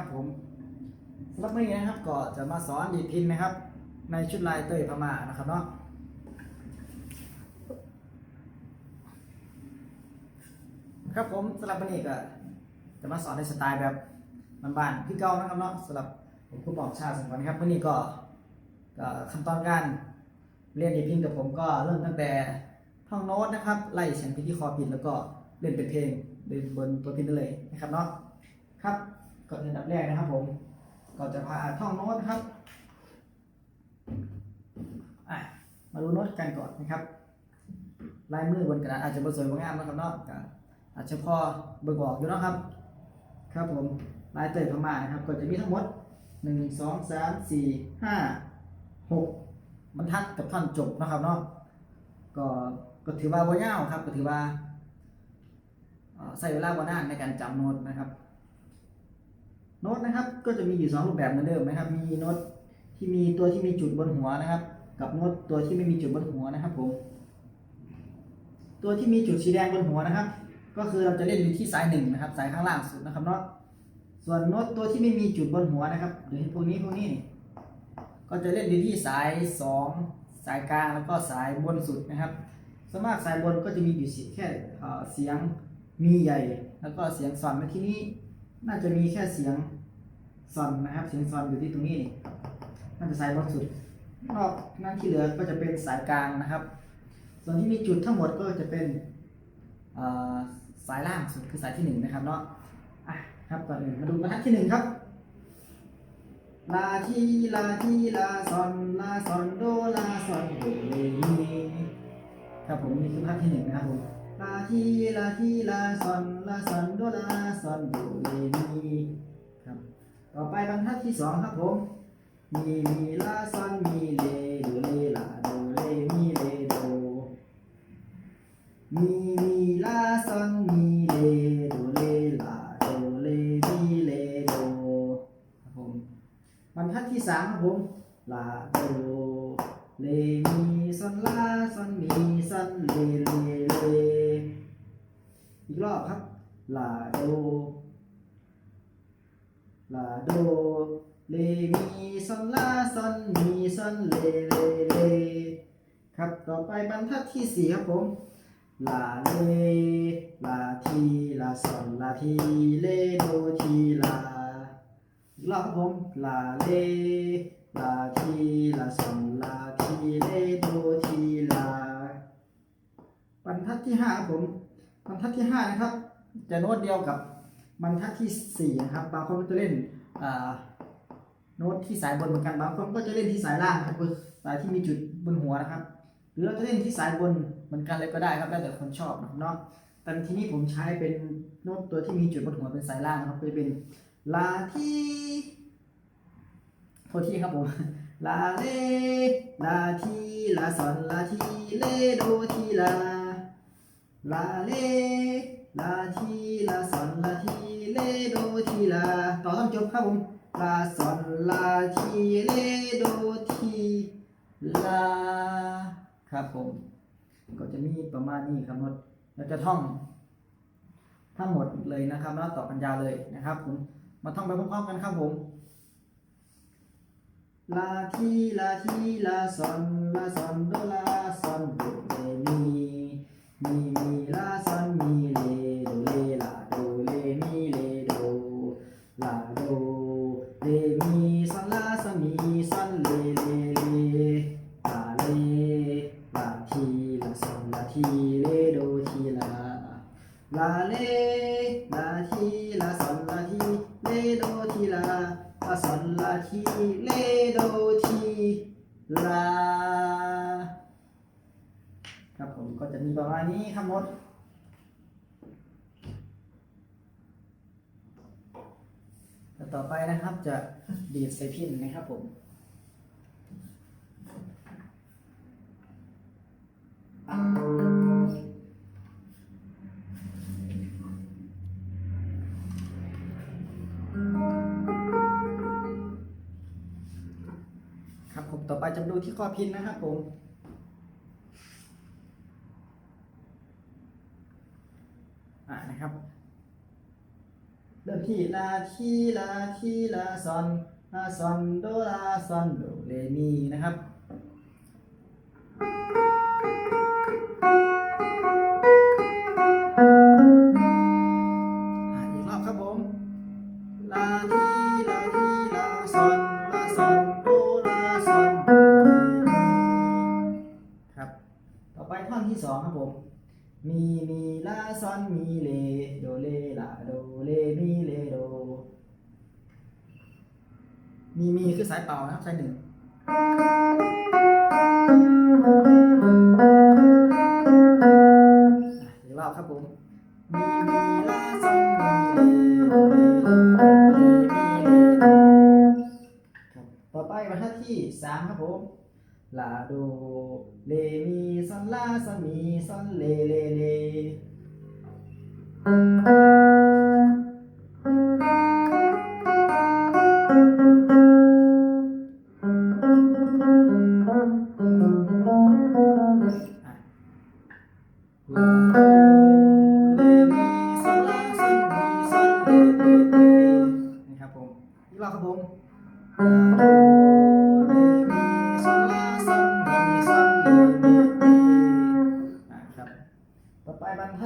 นะครับผมสำหรับวันนี้นะครับก็จะมาสอนดีดพินนะครับ ในชุดลายเตยพม่านะครับเนาะครับผมสำหรับวันนี้ก็จะมาสอนในสไตล์แบบบ้านๆพี่เก่านะครับเนาะสำหรับผมครูปอมชาติสังวรนครับวันนี้ก็ขั้นตอนการเรียนดีดพินกับผมก็เริ่มตั้งแต่ท่องโน้ตนะครับ ไล่เสียงพินที่คอผิดแล้วก็เล่นเป็นเพลงเดินบนตัวพินได้เลยนะครับเนาะครับ ก่อนอันดับแรกนะครับ ผมก็จะพาท่องโน้ตนะครับมาดูโน้ตกันก่อนนะครับลายมือบนกระดาษอาจจะบ่สวยบ่งามนะครับเนาะก็อาจจะพอเบิ่งบอกอยู่นะครับ ครับผมลายเตยพม่านะครับก็จะมีทั้งหมดหนึ่งสองสามสี่ห้าหกบรรทัดกับท่อนจบนะครับเนาะก็ก็ถือว่าบ่ยาวครับก็ถือว่าเอ่เวลาว่านานในการจำโน้ตนะครับ โน้ตนะครับก็จะมีอยู่สองรูปแบบเหมือนเดิมนะครับ มีโน้ตที่มีตัวที่มีจุดบนหัวนะครับ กับโน้ตตัวที่ไม่มีจุดบนหัวนะครับผม ตัวที่มีจุดสีแดงบนหัวนะครับ ก็คือเราจะเล่นอยู่ที่สายหนึ่งนะครับสายข้างล่างสุดนะครับเนาะส่วนโน้ตตัวที่ไม่มีจุดบนหัวนะครับหรือพวกนี้พวกนี้ ก็จะเล่นอยู่ที่สายสองสายกลางแล้วก็สายบนสุดนะครับส่วนมากสายบนก็จะมีอยู่แค่เสียงมีใหญ่ แล้วก็เสียงซอนในที่นี้ น่าจะมีแค่เสียงซอนนะครับ เสียงซอนอยู่ที่ตรงนี้น่าจะสายบนสุด นอกนั้นที่เหลือก็จะเป็นสายกลางนะครับ ส่วนที่มีจุดทั้งหมดก็จะเป็นสายล่างสุดคือสายที่หนึ่งนะครับเนาะอะครับก่อนอื่นมาดูบรรทัดที่หนึ่งครับลาทีลาทีลาซอนลาซอนโดลาซอนโดเรมี ครับผมนี่คือบรรทัดที่หนึ่งนะครับผมลาทีลาทีลาซอนลาซอนโดลาซอนโดเรมีครับ ต่อไปบรรทัดที่สองครับผมมีมีลาซอนมีเลโดเลลาโดเรมีเลโดมีมีลาซอนมีเลโดเลลาโดเรมีเลโดครับผมบรรทัดที่สามครับผมลาโด เลมีซอนลาซอนมีซอนเลเลเลอีกรอบครับลาโดลาโดเลมีซอนลาซอนมีซอนเลเลเลครับต่อไปบรรทัดที่สี่ครับผมลาเลลาทีลาซอนลาทีเลโดทีลาอีกรอบครับผมลาเล ลาทีลาซอนลาทีเลโดทีลาบรรทัดที่ห้าผมบรรทัดที่ห้านะครับ จะโน้ตเดียวกับบรรทัดที่สี่นะครับบางคนก็จะเล่นโน้ตที่สายบนเหมือนกันบางคนก็จะเล่นที่สายล่างครับสายที่มีจุดบนหัวนะครับ หรือเราจะเล่นที่สายบนเหมือนกันเลยก็ได้ครับแล้วแต่คนชอบเนาะแต่ทีนี้ผมใช้เป็นโน้ตตัวที่มีจุดบนหัวเป็นสายล่างนะครับก็จะเป็นลาที โทษทีครับผมลาเลลาทีลาซอนลาทีเลโดทีลาลาเลลาทีลาซอนลาทีเลโดทีลาต่อต้องจบครับผมลาซอนลาทีเลโดทีลาครับผม ก็จะมีประมาณนี้ครับหมดเราจะท่อง ทั้งหมดเลยนะครับ แล้วต่อกันยาเลยนะครับ ผมมาท่องไปพร้อมๆกันครับผม ลาทีลาทีลาซอนลาซอนโดลาซอนโดเรมีมีมีลาซอนมีเลโดเลลาโดเลมีเลโดลาโดเลมีซอนล สอนลาทีเลโดทีลาครับผมก็จะมีประมาณนี้ครับมดต่อไปนะครับจะดีดใส่พินนะครับผม ต่อไปจะดูที่ข้อพินนะครับผม อ่านะครับ เริ่มที่ลาทีลาทีลาซอนลาซอนโดลาซอนโดเลมีนะครับ สองครับผม มีมีลาซอนมีเลโดเลลาโดเลมีเลโดมีมีคือสายเป่านะครับสายหนึ่งอีกรอบครับผม มีมีลาซอนมีเลโดเลมีเลโดครับต่อไปบรรทัดที่สามครับผม ลาโดเลมีซอนลาซอนมีซอนเลเลเล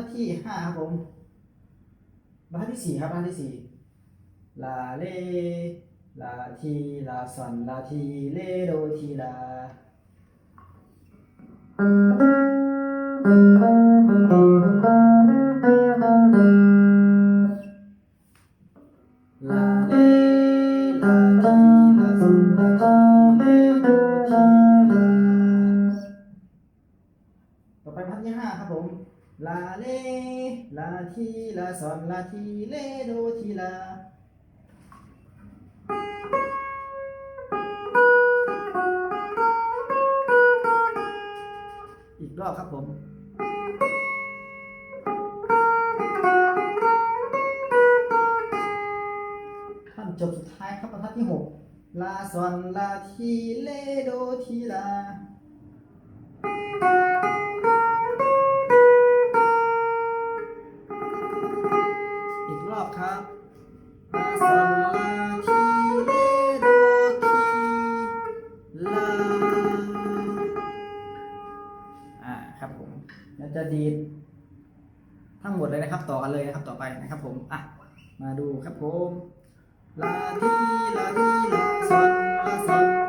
านที่ห้าครับผม บ้านที่สี่ครับบ้านที่สี่ลาเลลาทีลาซอนลาทีเลโดทีลาล ลาซอนลาทีเลโดทีลาอีกรอบครับผมท่านจบสุดท้ายครับบรรทัดที่หกลาซอนลาทีเลโดทีลา จะดีดทั้งหมดเลยนะครับ ต่อกันเลยนะครับต่อไปนะครับ ผมอะมาดูครับผมลาทีลาทีลาซอนลาซอน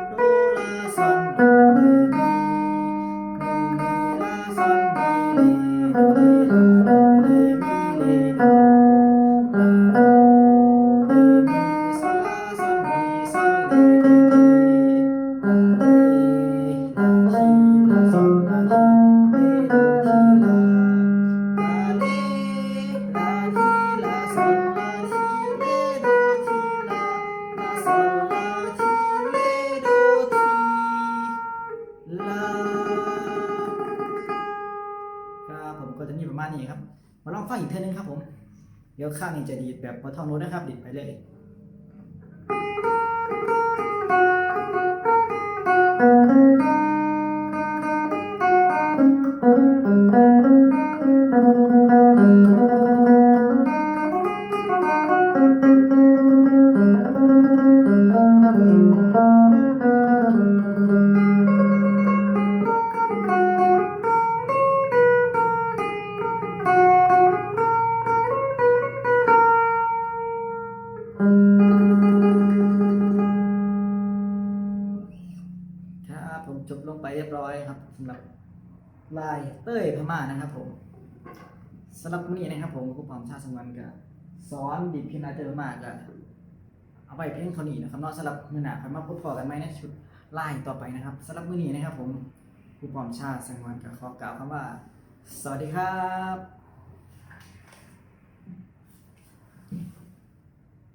เท่านึงครับผม เดี๋ยวข้างนี้จะดีดแบบพอท่องโน้ตนะครับดีดไปเลย เต้ยพม่านะครับผมสำหรับวันนี้นะครับ ผมครูปอมชาติสงวนกับสอนดิบพินาเตอพม่ากับเอาไปเพียงเท่านี้นะครับนอกสำหรับมือหนาคอยมาพบพอกันไหมในชุดไล่ต่อไปนะครับสำหรับมื้อนี้นะครับ ผมครูปอมชาติสงวนกับขอกล่าวคำว่า สวัสดีครับ